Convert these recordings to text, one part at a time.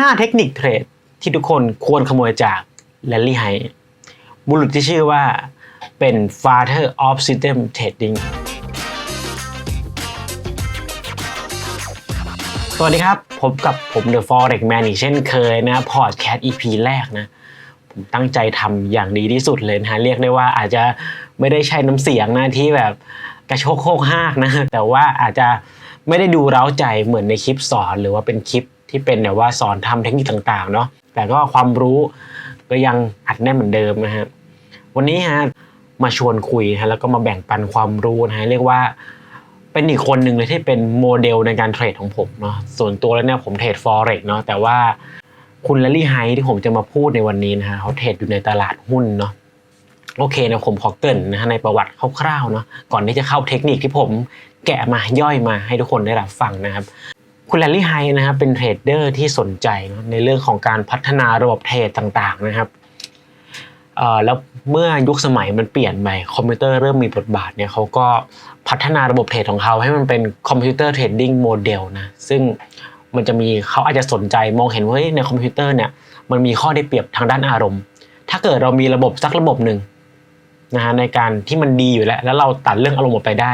5 เทคนิคเทรดที่ทุกคนควรขโมยจากแลลี่ไฮบุรุษที่ชื่อว่าเป็น father of system trading สวัสดีครับ พบกับผม The Forex Man อีกเช่นเคยนะพอดแคสต์ EP แรกนะ ผมตั้งใจทำอย่างดีที่สุดเลยนะฮะเรียกได้ว่าอาจจะไม่ได้ใช้น้ำเสียงนะที่แบบกระโชกโคกหากนะ แต่ว่าอาจจะไม่ได้ดูเร้าใจเหมือนในคลิปสอนหรือว่าเป็นคลิป ที่เป็นแบบว่าสอนทำเทคนิคต่างๆเนาะแต่ก็ความรู้ก็ยังอัดแน่นเหมือนเดิมนะฮะวันนี้ฮะมาชวนคุยฮะแล้วก็มาแบ่งปันความรู้นะฮะเรียกว่าเป็นอีกคนหนึ่งเลยที่เป็นโมเดลในการเทรดของผมเนาะส่วนตัวแล้วเนี่ยผมเทรด forex เนาะแต่ว่าคุณลลี่ไฮที่ผมจะมาพูดในวันนี้นะฮะเขาเทรดอยู่ในตลาดหุ้นเนาะโอเคนะผมขอเกินนะฮะในประวัติคร่าวๆเนาะก่อนที่จะเข้าเทคนิคที่ผมแกะมาย่อยมาให้ทุกคนได้รับฟังนะครับ คุณแลลี่ไฮนะครับเป็นเทรดเดอร์ที่สนใจในเรื่องของการพัฒนาระบบเทรดต่างๆนะครับแล้วเมื่อยุคสมัยมันเปลี่ยนไปคอมพิวเตอร์เริ่มมีบทบาทเนี่ยเขาก็พัฒนาระบบเทรดของเขาให้มันเป็นคอมพิวเตอร์เทรดดิ้งโมเดลนะซึ่งมันจะมีเขาอาจจะสนใจมองเห็นว่าในคอมพิวเตอร์เนี่ยมันมีข้อได้เปรียบทางด้านอารมณ์ ถ้าเกิดเรามีระบบสักระบบหนึ่งนะฮะในการที่มันดีอยู่แล้ว แล้วเราตัดเรื่องอารมณ์ออกไปได้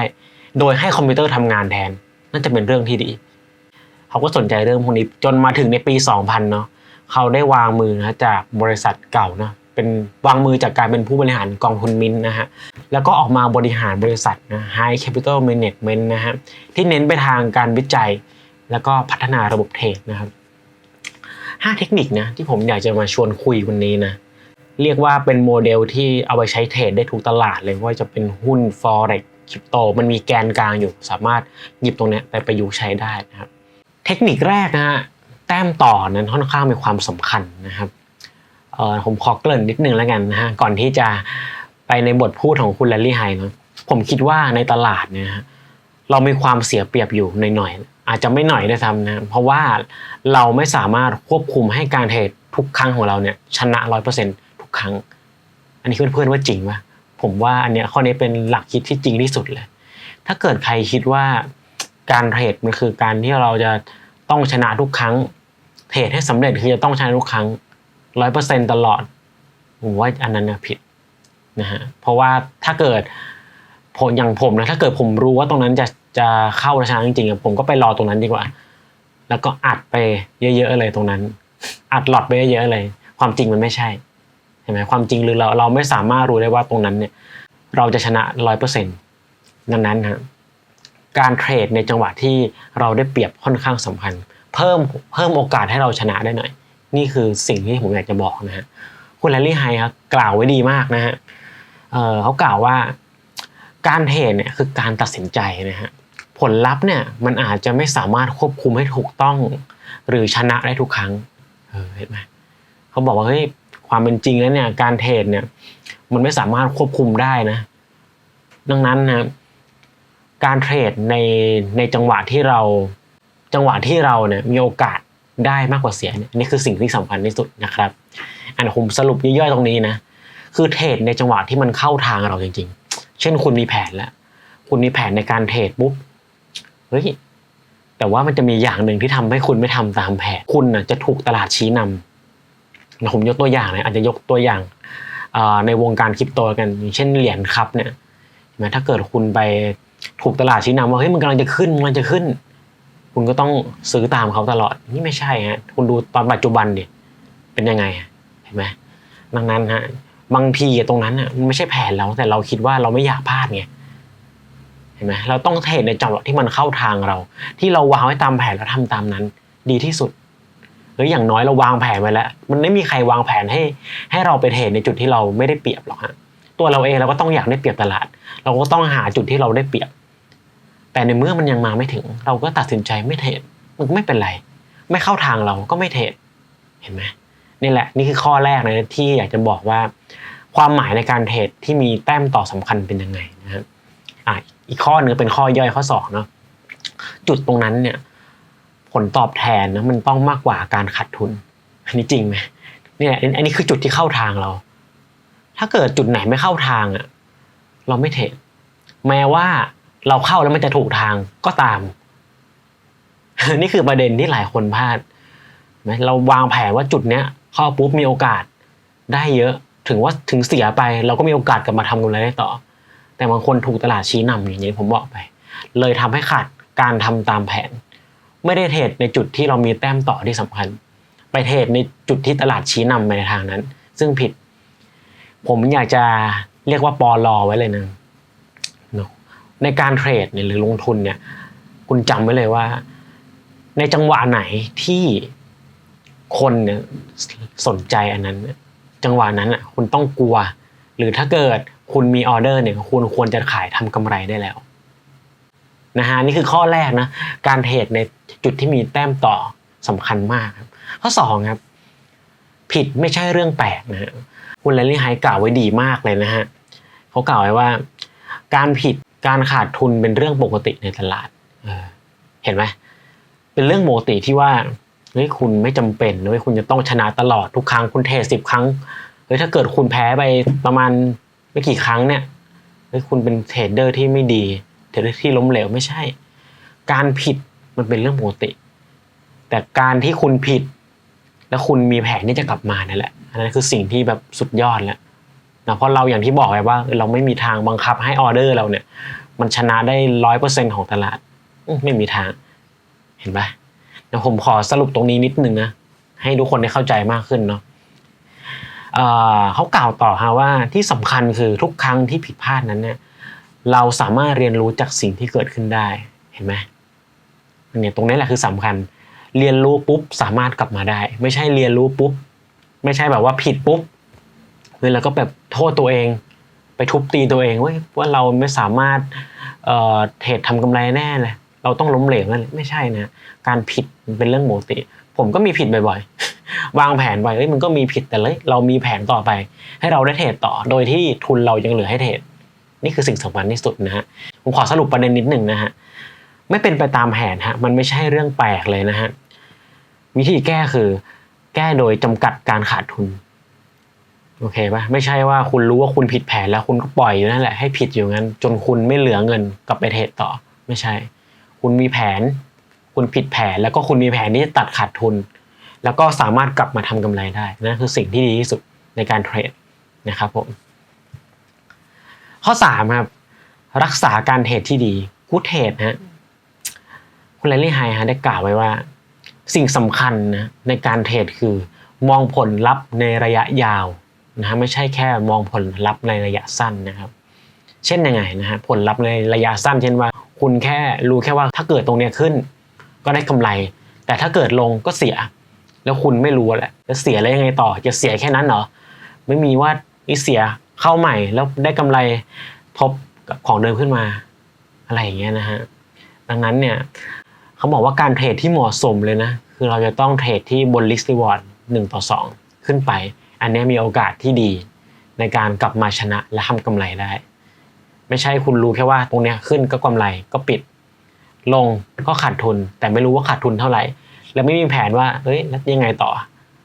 โดยให้คอมพิวเตอร์ทำงานแทนนั่นจะเป็นเรื่องที่ดี เขาก็สนใจเรื่องพวกนี้จนมาถึงในปี 2000 เนาะเขาได้วางมือนะจากบริษัทเก่านะเป็นวางมือจากการเป็นผู้บริหารกองทุนมินนะฮะแล้วก็ออกมาบริหารบริษัทนะ High Capital Management นะฮะที่เน้นไปทางการวิจัย แล้วก็พัฒนาระบบเทรดนะครับห้าเทคนิคนะที่ผมอยากจะมาชวนคุยวันนี้นะเรียกว่าเป็นโมเดลที่เอาไปใช้เทรดได้ทุกตลาดเลยว่าจะเป็นหุ้น forex คริปโต มันมีแกนกลางอยู่ สามารถหยิบตรงนี้ไปประยุกต์ใช้ได้นะครับ เทคนิคแรกนะฮะแต้มต่อนั้นค่อนข้างมีความสำคัญนะครับผมขอเกริ่นนิดนึงแล้วกันนะฮะก่อนที่จะไปในบทพูดของคุณแลลี่ไฮเนาะผมคิดว่าในตลาดเนี่ยเรามีความเสียเปรียบอยู่หน่อยๆอาจจะไม่หน่อยด้วยซ้ำนะเพราะว่าเราไม่สามารถควบคุมให้การเทรดทุกครั้งของเราเนี่ยชนะร้อยเปอร์เซ็นทุกครั้ง อันนี้เพื่อนๆว่าจริงปะผมว่าอันเนี้ยข้อนี้เป็นหลักคิดที่จริงที่สุดเลย ถ้าเกิดใครคิดว่า การเทรดมันคือการที่เราจะต้องชนะทุกครั้งเทรดให้สำเร็จคือจะต้องชนะทุกครั้งร้อยเปอร์เซ็นตลอดผมว่าอันนั้นนะผิดนะฮะเพราะว่าถ้าเกิดผมอย่างผมนะถ้าเกิดผมรู้ว่าตรงนั้นจะจะเข้าและชนะจริงๆผมก็ไปรอตรงนั้นดีกว่า แล้วก็อัดไปเยอะๆเลยตรงนั้น อัดหลอดไปเยอะๆเลย ความจริงมันไม่ใช่เห็นไหมความจริงหรือเราเราไม่สามารถรู้ได้ว่าตรงนั้นเนี่ย เราจะชนะร้อยเปอร์เซ็นต์ดังนั้นนะ การเทรดในจังหวะที่เราได้เปรียบค่อนข้างสำคัญ เพิ่มเพิ่มโอกาสให้เราชนะได้หน่อย นี่คือสิ่งที่ผมอยากจะบอกนะฮะคุณแลลี่ไฮครับกล่าวไว้ดีมากนะฮะเเขากล่าวว่าการเทรดเนี่ยคือการตัดสินใจนะฮะผลลัพธ์เนี่ยมันอาจจะไม่สามารถควบคุมให้ถูกต้อง หรือชนะได้ทุกครั้งเออเห็นไหมเขาบอกว่าเฮ้ยความเป็นจริงแล้วเนี่ยการเทรดเนี่ยมันไม่สามารถควบคุมได้นะ ดังนั้นนะ การเทรดในในจังหวะที่เราจังหวะที่เราเนี่ยมีโอกาสได้มากกว่าเสียเนี่ยนี่คือสิ่งที่สำคัญที่สุดนะครับ อันผมสรุปย่อยๆตรงนี้นะคือเทรดในจังหวะที่มันเข้าทางเราจริง ๆ เช่นคุณมีแผนแล้ว คุณมีแผนในการเทรดปุ๊บเฮ้ยแต่ว่ามันจะมีอย่างหนึ่งที่ทำให้คุณไม่ทำตามแผนคุณน่ะจะถูกตลาดชี้นำผมยกตัวอย่างนะอาจจะยกตัวอย่างในวงการคริปโตกัน เช่นเหรียญครับเนี่ยถ้าเกิดคุณไป ถูกตลาดชี้นำว่าเฮ้ยมันกำลังจะขึ้นมันจะขึ้น คุณก็ต้องซื้อตามเขาตลอดนี่ไม่ใช่ฮะคุณดูตอนปัจจุบันดิเป็นยังไงเห็นไหมดังนั้นฮะบางทีตรงนั้นอะมันไม่ใช่แผนเราแต่เราคิดว่าเราไม่อยากพลาดไงเห็นไหมเราต้องเทรดในจังหวะที่มันเข้าทางเรา ที่เราวางไว้ตามแผนแล้วทำตามนั้น ดีที่สุดหรืออย่างน้อยเราวางแผนไว้แล้ว มันไม่มีใครวางแผนให้ ให้เราไปเทรดในจุดที่เราไม่ได้เปรียบหรอกฮะตัวเราเองเราก็ต้องอยากได้เปรียบตลาด เราก็ต้องหาจุดที่เราได้เปรียบ แต่ในเมื่อมันยังมาไม่ถึง เราก็ตัดสินใจไม่เทรดมันไม่เป็นไร ไม่เข้าทางเราก็ไม่เทรดเห็นไหมนี่แหละนี่คือข้อแรกนะที่อยากจะบอกว่า ความหมายในการเทรดที่มีแต้มต่อสำคัญเป็นยังไงนะครับอะอีกข้อนึงเป็นข้อย่อยข้อสองเนาะจุดตรงนั้นเนี่ยผลตอบแทนนะมันต้องมากกว่าการขาดทุน อันนี้จริงไหมเนี่ยอันนี้คือจุดที่เข้าทางเรา ถ้าเกิดจุดไหนไม่เข้าทางอะเราไม่เทรดแม้ว่า เราเข้าแล้วมันจะถูกทางก็ตาม นี่คือประเด็นที่หลายคนพลาดไหมเราวางแผนว่าจุดเนี้ยเข้าปุ๊บมีโอกาสได้เยอะ ถึงว่าถึงเสียไป เราก็มีโอกาสกลับมาทำกำไรได้ต่อ แต่บางคนถูกตลาดชี้นำอย่างนี้ผมบอกไป เลยทำให้ขาดการทำตามแผน ไม่ได้เทรดในจุดที่เรามีแต้มต่อที่สำคัญ ไปเทรดในจุดที่ตลาดชี้นำไปในทางนั้น ซึ่งผิด ผมอยากจะเรียกว่าปอลอไว้เลยนะเนอะ ในการเทรดเนี่ยหรือลงทุนเนี่ยคุณจำไว้เลยว่า ในจังหวะไหนที่คนเนี่ยสนใจอันนั้น จังหวะนั้นอะคุณต้องกลัว หรือถ้าเกิดคุณมีออเดอร์เนี่ยคุณควรจะขายทำกำไรได้แล้วนะฮะนี่คือข้อแรกนะการเทรดในจุดที่มีแต้มต่อสำคัญมากครับข้อสองครับผิดไม่ใช่เรื่องแปลกนะฮะคุณแลลี่ไฮกล่าวไว้ดีมากเลยนะฮะเขากล่าวไว้ว่า การผิด การขาดทุนเป็นเรื่องปกติในตลาดเห็นไหมเป็นเรื่องปกติที่ว่าเฮ้ยคุณไม่จำเป็นเฮ้ยคุณจะต้องชนะตลอดทุกครั้งคุณเทรดสิบครั้งเฮ้ยถ้าเกิดคุณแพ้ไปประมาณไม่กี่ครั้งเนี่ยเฮ้ยคุณเป็นเทรดเดอร์ที่ไม่ดีเทรดเดอร์ที่ล้มเหลวไม่ใช่ การผิดมันเป็นเรื่องปกติ แต่การที่คุณผิด แล้วคุณมีแผนที่จะกลับมานั่นแหละอันนั้นคือสิ่งที่แบบสุดยอดแล้ว นะเพราะเราอย่างที่บอกไปว่า เราไม่มีทางบังคับให้ออเดอร์เราเนี่ย มันชนะได้ร้อยเปอร์เซ็นของตลาดไม่มีทาง เห็นปะเดี๋ยวผมขอสรุปตรงนี้นิดนึงนะให้ทุกคนได้เข้าใจมากขึ้นเนาะเเขากล่าวต่อฮะว่าที่สำคัญคือทุกครั้งที่ผิดพลาดนั้นเนี่ยเราสามารถเรียนรู้จากสิ่งที่เกิดขึ้นได้เห็นไหมเนี่ยตรงนี้แหละคือสำคัญ เรียนรู้ปุ๊บสามารถกลับมาได้ ไม่ใช่เรียนรู้ปุ๊บ ไม่ใช่แบบว่าผิดปุ๊บ เฮ้ยแล้วก็แบบโทษตัวเอง ไปทุบตีตัวเองเว้ยว่าเราไม่สามารถเอ่อเทรดทำกำไรแน่เลยเราต้องล้มเหลวนั่นไม่ใช่นะการผิดเป็นเรื่องปกติ ผมก็มีผิดบ่อยๆ วางแผนไว้เฮ้ยมันก็มีผิดแต่เลยเรามีแผนต่อไป ให้เราได้เทรดต่อ โดยที่ทุนเรายังเหลือให้เทรดนี่คือสิ่งสำคัญที่สุดนะฮะผมขอสรุปประเด็นนิดหนึ่งนะฮะไม่เป็นไปตามแผนฮะมันไม่ใช่เรื่องแปลกเลยนะฮะวิธีแก้คือ แก้โดยจำกัดการขาดทุน โอเคปะไม่ใช่ว่าคุณรู้ว่าคุณผิดแผนแล้วคุณก็ปล่อยอยู่นั่นแหละให้ผิดอยู่งั้น จนคุณไม่เหลือเงินกลับไปเทรดต่อ ไม่ใช่ คุณมีแผน คุณผิดแผนแล้วก็คุณมีแผนที่จะตัดขาดทุน แล้วก็สามารถกลับมาทำกำไรได้นั่นคือสิ่งที่ดีที่สุดในการเทรดนะครับผมข้อสามครับรักษาการเทรดที่ดีกูเทรดฮะคุณแลลี่ไฮฮะได้กล่าวไว้ว่า สิ่งสำคัญนะในการเทรดคือ มองผลลัพธ์ในระยะยาว นะฮะไม่ใช่แค่มองผลลัพธ์ในระยะสั้นนะครับ เช่นยังไงนะฮะผลลัพธ์ในระยะสั้น เช่นว่า คุณแค่รู้แค่ว่าถ้าเกิดตรงเนี้ยขึ้น ก็ได้กำไร แต่ถ้าเกิดลงก็เสีย แล้วคุณไม่รู้แหละจะเสียแล้วยังไงต่อ จะเสียแค่นั้นเหรอไม่มีว่าอีเสียเข้าใหม่แล้วได้กำไรทบกับของเดิมขึ้นมา อะไรอย่างเงี้ยนะฮะดังนั้นเนี่ยเขาบอกว่าการเทรดที่เหมาะสมเลยนะ คือเราจะต้องเทรดที่บน risk reward 1 ต่อ 2 ขึ้นไป อันนี้มีโอกาสที่ดีในการกลับมาชนะและทำกำไรได้ ไม่ใช่คุณรู้แค่ว่าตรงเนี้ยขึ้นก็กำไรก็ปิด ลงก็ขาดทุน แต่ไม่รู้ว่าขาดทุนเท่าไหร่ แล้วไม่มีแผนว่าเอ้ยแล้วยังไงต่อ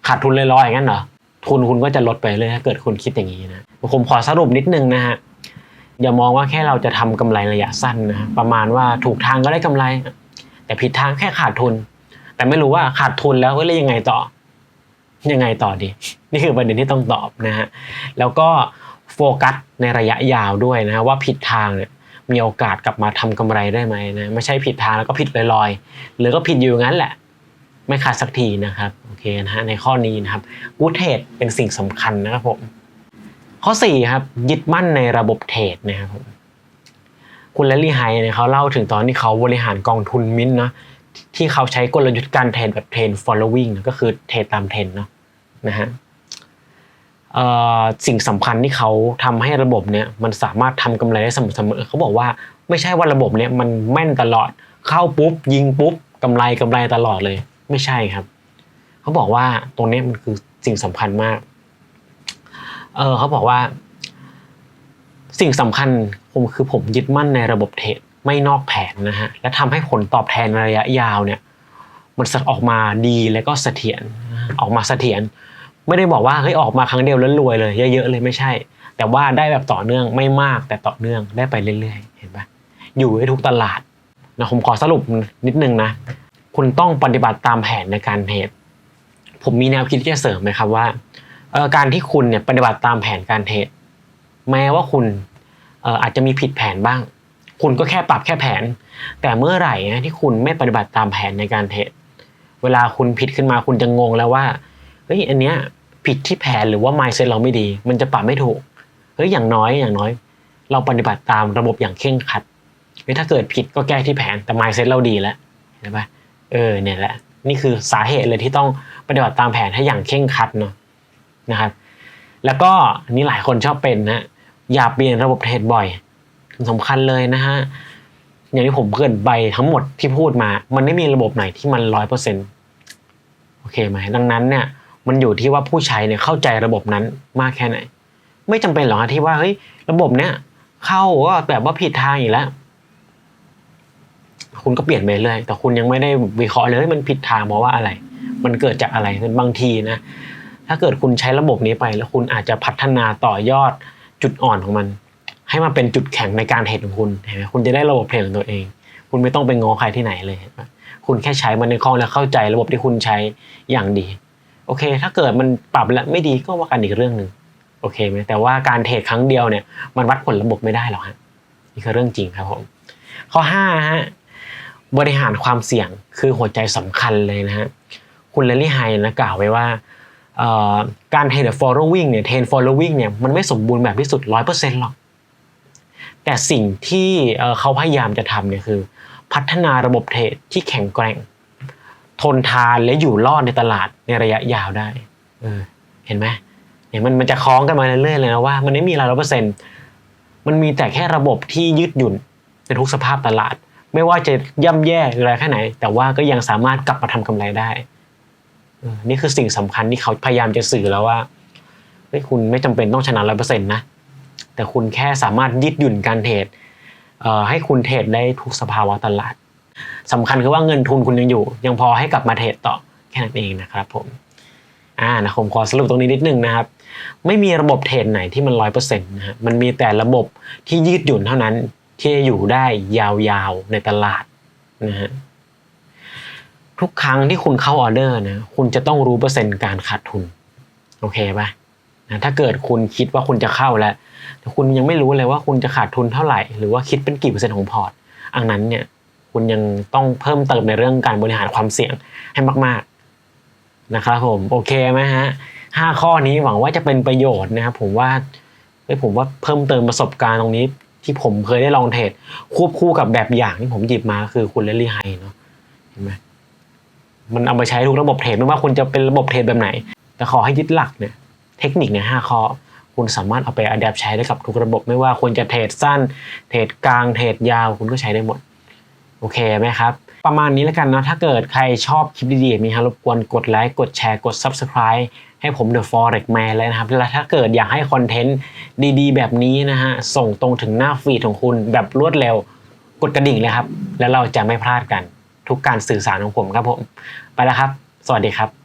ขาดทุนเลยลอยอย่างนั้นเหรอทุนคุณก็จะลดไปเลยถ้าเกิดคุณคิดอย่างนี้นะผมขอสรุปนิดนึงนะฮะอย่ามองว่าแค่เราจะทำกำไรระยะสั้นนะประมาณว่าถูกทางก็ได้กำไร แต่ผิดทางแค่ขาดทุน แต่ไม่รู้ว่าขาดทุนแล้วเอ้ยแล้วยังไงต่อ ยังไงต่อดี นี่คือประเด็นที่ต้องตอบนะฮะแล้วก็โฟกัสในระยะยาวด้วยนะว่าผิดทางเนี่ยมีโอกาสกลับมาทำกำไรได้ไหมนะไม่ใช่ผิดทางแล้วก็ผิดลอยๆ หรือก็ผิดอยู่งั้นแหละ ไม่ขาดสักทีนะครับโอเคนะฮะในข้อนี้นะครับกูเทรดเป็นสิ่งสำคัญนะครับผมข้อ4ครับยึดมั่นในระบบเทรดนะครับผมคุณแลลี่ไฮเนี่ยเขาเล่าถึงตอนที่เขาบริหารกองทุนมินท์นะ ที่เขาใช้กลยุทธ์การเทรดแบบเทรน following ก็คือเทรดตามเทรนเนาะนะฮะสิ่งสำคัญที่เขาทำให้ระบบเนี่ยมันสามารถทำกำไรได้เสมอๆเขาบอกว่าไม่ใช่ว่าระบบเนี่ยมันแม่นตลอดเข้าปุ๊บ ยิงปุ๊บกำไรกำไรตลอดเลย ไม่ใช่ครับ เขาบอกว่าตรงนี้มันคือสิ่งสำคัญมากเออเขาบอกว่า สิ่งสำคัญผมคือผมยึดมั่นในระบบเทรด ไม่นอกแผนนะฮะและทำให้ผลตอบแทนระยะยาวเนี่ยมันออกมาดีแล้วก็เสถียรออกมาเสถียรไม่ได้บอกว่าเฮ้ยออกมาครั้งเดียวแล้วรวยเลยเยอะๆเลยไม่ใช่ แต่ว่าได้แบบต่อเนื่องไม่มากแต่ต่อเนื่องได้ไปเรื่อยๆ เห็นปะอยู่ให้ทุกตลาดนะผมขอสรุปนิดนึงนะ คุณต้องปฏิบัติตามแผนในการเทรดผมมีแนวคิดที่จะเสริมไหมครับว่าการที่คุณเนี่ยปฏิบัติตามแผนการเทรดแม้ว่าคุณอาจจะมีผิดแผนบ้าง คุณก็แค่ปรับแค่แผน แต่เมื่อไหร่นะที่คุณไม่ปฏิบัติตามแผนในการเทรดเวลาคุณผิดขึ้นมาคุณจะงงแล้วว่าเฮ้ยอันเนี้ยผิดที่แผนหรือว่า mindset เราไม่ดี มันจะปรับไม่ถูกเฮ้ยอย่างน้อยอย่างน้อย เราปฏิบัติตามระบบอย่างเคร่งครัดเฮ้ยถ้าเกิดผิดก็แก้ที่แผนแต่ mindset เราดีแล้วเห็นปะเออเนี่ยแหละนี่คือสาเหตุเลยที่ต้องปฏิบัติตามแผนให้อย่างเคร่งครัดเนาะนะครับ แล้วก็นนี้หลายคนชอบเป็นนะอย่าเปลี่ยนระบบเทรดบ่อย สำคัญเลยนะฮะอย่างที่ผมเกินไปทั้งหมดที่พูดมา มันไม่มีระบบไหนที่มันร้อยเปอร์เซ็นโอเคไหมดังนั้นเนี่ยมันอยู่ที่ว่าผู้ใช้เนี่ยเข้าใจระบบนั้นมากแค่ไหน ไม่จำเป็นหรอกนะที่ว่าเฮ้ยระบบเนี้ยเข้าก็แบบว่าผิดทางอีกแล้ว คุณก็เปลี่ยนไปเรื่อยแต่คุณยังไม่ได้วิเคราะห์เลยว่ามันผิดทางเพราะว่าอะไร มันเกิดจากอะไรบางทีนะถ้าเกิดคุณใช้ระบบนี้ไป แล้วคุณอาจจะพัฒนาต่อยอดจุดอ่อนของมัน ให้มาเป็นจุดแข็งในการเทรดของคุณเห็นไหมคุณจะได้ระบบเทรดของตัวเอง คุณไม่ต้องไปงอใครที่ไหนเลย คุณแค่ใช้มันในคล่องแล้วเข้าใจระบบที่คุณใช้อย่างดี โอเค ถ้าเกิดมันปรับแล้วไม่ดีก็ว่ากันอีกเรื่องหนึ่งโอเคไหมแต่ว่าการเทรดครั้งเดียวเนี่ยมันวัดผลระบบไม่ได้หรอกฮะนี่คือเรื่องจริงครับผมข้อห้าฮะบริหารความเสี่ยงคือหัวใจสำคัญเลยนะฮะคุณเลลี่ไฮนะกล่าวไว้ว่าการเทรด following เนี่ยเทรด following เนี่ยมันไม่สมบูรณ์แบบที่สุดร้อยเปอร์เซ็นต์หรอก แต่สิ่งที่เขาพยายามจะทำเนี่ยคือ พัฒนาระบบเทรดที่แข็งแกร่ง ทนทานและอยู่รอดในตลาดในระยะยาวได้เออเห็นไหมเนี่ยมันมันจะคล้องกันมาเรื่อยๆเลยนะว่า มันไม่มีร้อยเปอร์เซ็นต์มันมีแต่แค่ระบบที่ยืดหยุ่นในทุกสภาพตลาด ไม่ว่าจะย่ำแย่อะไรแค่ไหน แต่ว่าก็ยังสามารถกลับมาทำกำไรได้นี่คือสิ่งสำคัญที่เขาพยายามจะสื่อแล้วว่าเฮ้ยคุณไม่จำเป็นต้องชนะร้อยเปอร์เซ็นต์นะ แต่คุณแค่สามารถยืดหยุ่นการเทรดให้คุณเทรดได้ทุกสภาวะตลาดสำคัญคือว่าเงินทุนคุณยังอยู่ ยังพอให้กลับมาเทรดต่อแค่นั้นเองนะครับผมอ่านะผมขอสรุปตรงนี้นิดนึงนะครับ ไม่มีระบบเทรดไหนที่มันร้อยเปอร์เซ็นต์นะฮะมันมีแต่ระบบที่ยืดหยุ่นเท่านั้นที่จะอยู่ได้ยาวๆในตลาดนะฮะทุกครั้งที่คุณเข้าออเดอร์นะคุณจะต้องรู้เปอร์เซ็นต์การขาดทุน โอเคปะนะ ถ้าเกิดคุณคิดว่าคุณจะเข้าแล้วแต่คุณยังไม่รู้เลยว่าคุณจะขาดทุนเท่าไหร่ หรือว่าคิดเป็นกี่เปอร์เซ็นต์ของพอร์ตอันนั้นเนี่ยคุณยังต้องเพิ่มเติมในเรื่องการบริหารความเสี่ยงให้มาก ๆนะครับผมโอเคไหมฮะห้าข้อนี้หวังว่าจะเป็นประโยชน์นะครับผมว่าเฮ้ยผมว่าเพิ่มเติมประสบการณ์ตรงนี้ ที่ผมเคยได้ลองเทรดควบคู่กับแบบอย่างที่ผมหยิบมาคือคุณเลลี่ไฮเนาะเห็นไหมมันเอามาใช้ทุกระบบเทรดไม่ว่าคุณจะเป็นระบบเทรดแบบไหน แต่ขอให้ยึดหลักเนี่ย เทคนิคเนี่ยห้าข้อคุณสามารถเอาไปอัดแอปใช้ได้กับทุกระบบไม่ว่าคุณจะเทรดสั้น เทรดกลางเทรดยาวคุณก็ใช้ได้หมด โอเคไหมครับ ประมาณนี้แล้วกันเนาะถ้าเกิดใครชอบคลิปดีๆมีฮะรบกวนกดไลค์กดแชร์กด Subscribe ให้ผม The Forex Man เลยนะครับ แล้วถ้าเกิดอยากให้คอนเทนต์ดีๆ แบบนี้นะฮะ ส่งตรงถึงหน้าฟีดของคุณแบบรวดเร็ว กดกระดิ่งเลยครับ แล้วเราจะไม่พลาดกันทุกการสื่อสารของผมครับผม ไปแล้วครับ สวัสดีครับ